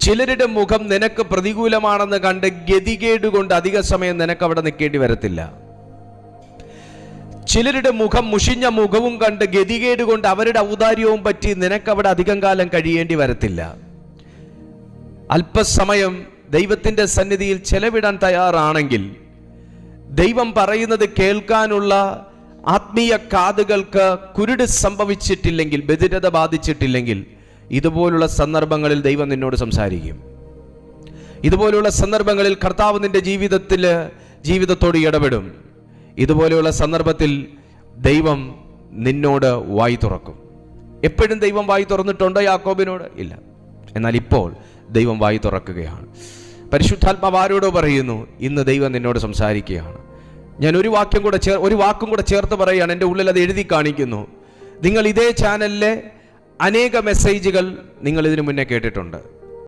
ചിലരുടെ മുഖം നിനക്ക് പ്രതികൂലമാണെന്ന് കണ്ട് ഗതികേട് കൊണ്ട് അധിക സമയം നിനക്ക് അവിടെ നിൽക്കേണ്ടി വരത്തില്ല. ചിലരുടെ മുഖം മുഷിഞ്ഞ മുഖവും കണ്ട് ഗതികേട് കൊണ്ട് അവരുടെ ഔദാര്യവും പറ്റി നിനക്ക് അവിടെ അധികം കാലം കഴിയേണ്ടി വരത്തില്ല. അല്പസമയം ദൈവത്തിന്റെ സന്നിധിയിൽ ചെലവിടാൻ തയ്യാറാണെങ്കിൽ ദൈവം പറയുന്നത് കേൾക്കാനുള്ള ആത്മീയ കാതുകൾക്ക് കുരുട് സംഭവിച്ചിട്ടില്ലെങ്കിൽ ബധിരത ബാധിച്ചിട്ടില്ലെങ്കിൽ ഇതുപോലുള്ള സന്ദർഭങ്ങളിൽ ദൈവം നിന്നോട് സംസാരിക്കും. ഇതുപോലുള്ള സന്ദർഭങ്ങളിൽ കർത്താവ് നിന്റെ ജീവിതത്തിൽ ജീവിതത്തോട് ഇടപെടും. ഇതുപോലെയുള്ള സന്ദർഭത്തിൽ ദൈവം നിന്നോട് വായി തുറക്കും. എപ്പോഴും ദൈവം വായി തുറന്നിട്ടുണ്ടോ യാക്കോബിനോട്? ഇല്ല. എന്നാൽ ഇപ്പോൾ ദൈവം വായി തുറക്കുകയാണ്. പരിശുദ്ധാത്മാവ് ആരോടോ പറയുന്നു ഇന്ന് ദൈവം നിന്നോട് സംസാരിക്കുകയാണ്. ഞാൻ ഒരു വാക്യം കൂടെ ചേർ ഒരു വാക്കും കൂടെ ചേർത്ത് പറയുകയാണ് എന്റെ ഉള്ളിൽ അത് എഴുതി കാണിക്കുന്നു. നിങ്ങൾ ഇതേ ചാനലിലെ അനേക മെസ്സേജുകൾ നിങ്ങൾ ഇതിനു മുന്നേ കേട്ടിട്ടുണ്ട്.